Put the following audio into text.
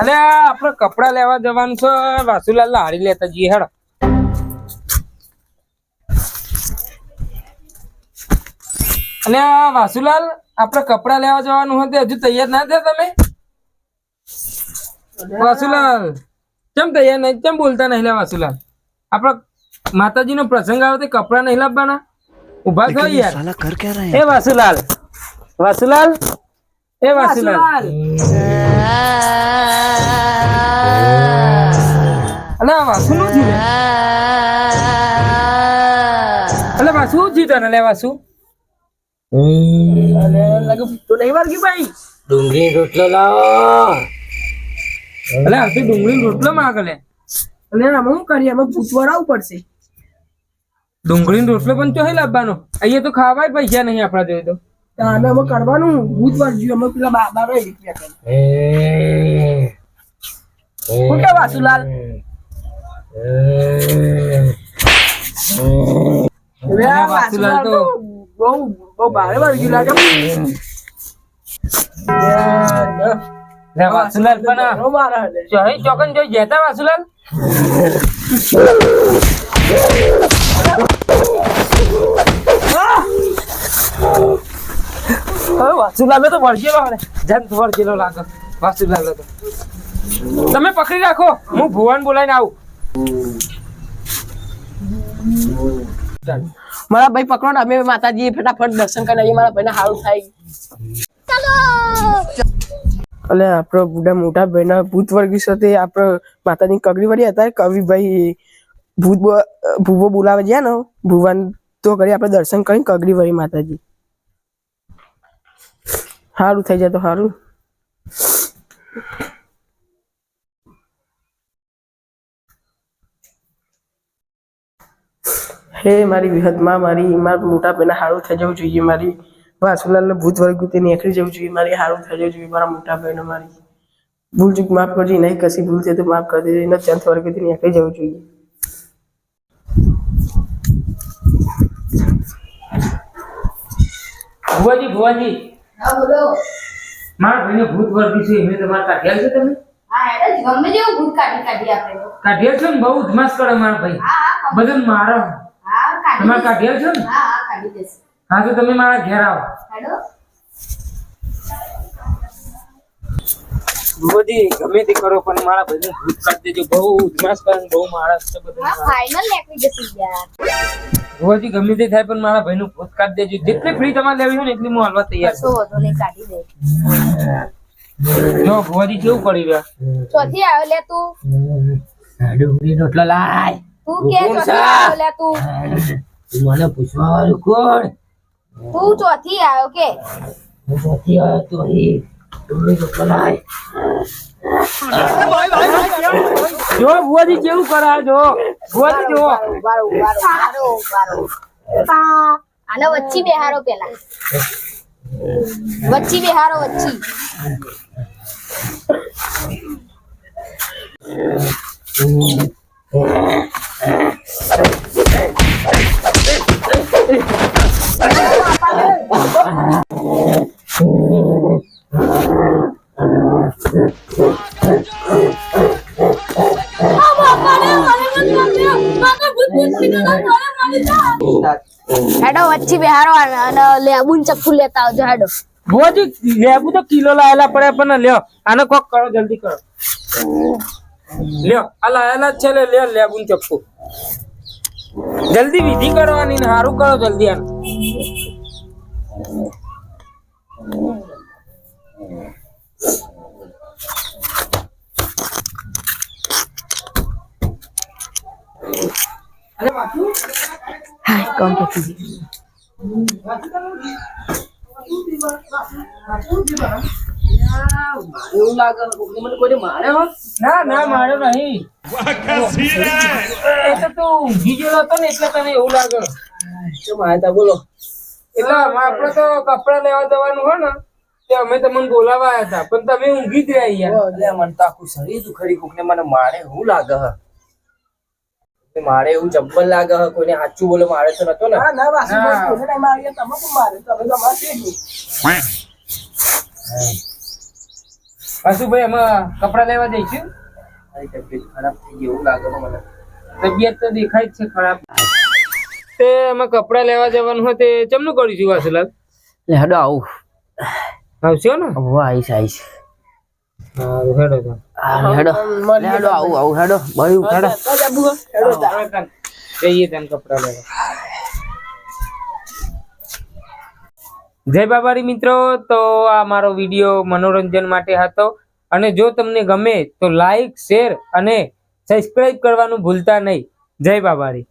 અલે આપણે કપડા લેવા જવાનું છે. વાસુલાલ લાડી લેતા જઈએ હેડ. અને વાસુલાલ આપણે કપડા લેવા જવાનું હતું હજુ તૈયાર ના થયા તમે? વાસુલાલ કેમ તૈયાર નહીં કેમ બોલતા નહીં વાસુલાલ? આપણે માતાજીનો પ્રસંગ આવે તે કપડા નહીં લાવવાના? ઊભા થયો યાર. હે વાસુલાલ વાસુલાલ હે વાસુલાલ. થયું શું થયું તને? લે વાસુ તો નહીં વારગી ભાઈ? ડુંગળી રોટલો લાવો. અલે આ તો ડુંગળી રોટલો માંગે લે અને આમાં શું કરીએ? આમાં પૂછવડાવવું પડશે. ડુંગળી રોટલો પણ ચોહી લાવવાનો. અહીંયા તો ખાવાય પૈસા નહીં આપણા જોઈએ તો. તો અમે કરવાનું. બુધવાર જોયું અમે પેલા બાબા રહી કરી શું કે વાસુલાલ. બહુ બહુ ભારે વળગી લાગે લે વાસુલાલ પણ ચોહી ચોકન જોઈ જતા વાસુલાલ વાસુલાલ તો વળગેલો હવે જન વળગેલો લાગે વાસુલાલ તો તમે પકડી રાખો. હું ભુવન બોલાઈને આવું. મારા ભાઈ પકડો ને, અમે માતાજી ફટાફટ દર્શન કરી આવીએ. મારા ભાઈને સારું થાય. અને આપણો બુડા મોટા ભાઈના ભૂત વર્ગી સાથે આપણે માતાજી કગડી વળી હતા. કવિભાઈ ભૂત ભૂવો બોલાવે ગયા ને, ભુવન તો કરી આપણે દર્શન કરી કગડી વળી માતાજી. સારું થઈ જાય તો સારું હે મારી વિહતમાં મારી મારા મોટા બેના સારું થઈ જવું જોઈએ મારી વાસુલાલને ભૂત વર્ગ્યું તે નીકળી જવું જોઈએ મારી સારું થઈ જવું જોઈએ મારા મોટા બહેનો મારી. ભૂલ ચૂક માફ કરજે નહીં કશી ભૂલ છે તો માફ કરી દેજો એના ચંદ વર્ગથી નીકળી જવું જોઈએ. ભુવાજી ભુવાજી. હા બોલો. મારા ભાઈને ભૂત વર્ગી છે એમને તમારે કાઢ્યા છે તમે? હા એટલે ગમે તેવું ભૂત કાઢી કાઢી આપણે તો કાઢ્યા છે ને? બહુ ધમાસ કરે મારા ભાઈ. હા હા બધા મારો તમારે. કાઢ્યા છો ને. હા હા કાઢી દેશે હા તો તમે મારા ઘેર આવો. હેલો ભુવાજી ગમે તે કરો પણ મારા ભાઈને ભૂત કાઢી દેજો. બહુ ધમાસ કરે બહુ મારા છે બધું ફાઇનલ નીકળી જશે યાર. ભુવાજી ગમે તે થાય પણ મારા ભાઈનું ભૂત કાઢી દેજો. જેટલી ફ્રી તમારે લેવી હોય ને એટલી હું હાલવા તૈયાર કશો વધુ નહીં કાઢી દે. જો ભુવાજી કેવું કરી રહ્યા? ચોથી આવ્યો લે તું. ડુંગળી રોટલો લાય. તું કે બોલે તું? તું મને પૂછવા વાળું કોણ? તું ચોથી આવ્યો કે? હું ચોથી આવ્યો તો અહીં ડુંગળી તો કલાય જો ભુવાજી કેવું કરે જો ભુવાજી જો ઉભારો ઉભારો ઉભારો ઉભારો આને વચ્ચી બેહારો પેલા. વચ્ચી બેહારો વચ્ચી. હેડો, વચ્ચે બેહારો અને લેબુન ચપ્પુ લેતા આવજો, હેડો. ભુવાજી લેબુ તો કિલો લાયેલા પડે, પણ લ્યો, આને કોક કરો, જલ્દી કરો. લ્યો, આ લાયેલા છે, લે લ્યો લેબુ ચપ્પુ. જલ્દી વિધિ કરવાની સારું કરો, જલ્દી આને. હા કોમ પછી એવું લાગે મને કોઈ મારે હો ના ના મારે નહીં. એ તો તું ઊંઘી ગયો હતો ને એટલે તને એવું લાગે. બોલો એટલે અમે આપણે તો કપડા લેવા જવાનું હોય ને તે અમે તમને બોલાવા હતા. પણ તમે ઊંઘી જ રહ્યા યાર એટલે મને તો આખું શરીર દુખરી કોકને. મને મારે એવું લાગે મારે એવું જબ્બર લાગે હ કોઈને સાચું બોલો મારે તો નતો ને. ના ના બસ કોને ટાઈમ આવી તમે પણ મારે? તમે તો અમારે છે જ નહીં. એમાં કપડા લેવા જઈશું? મારી તબિયત ખરાબ થઈ ગઈ એવું લાગે છે મને. તબિયત તો દેખાય જ છે ખરાબ. તે અમે કપડા લેવા જવાનું હોય તે ચમનું કરીશું વાસુલાલ? લે હેડો આવું. આવશો ને? આવીશ આવીશ. હેડો તો. હેડો લે હેડો આવું આવું હેડો બળ્યું હેડો. હવે તન જઈએ તને કપડા લેવા. જય બાબારી મિત્રો તો આ મારો વીડિયો મનોરંજન માટે હતો. અને જો તમને ગમે તો લાઈક શેર અને સબસ્ક્રાઈબ કરવાનું ભૂલતા નહીં. જય બાબારી.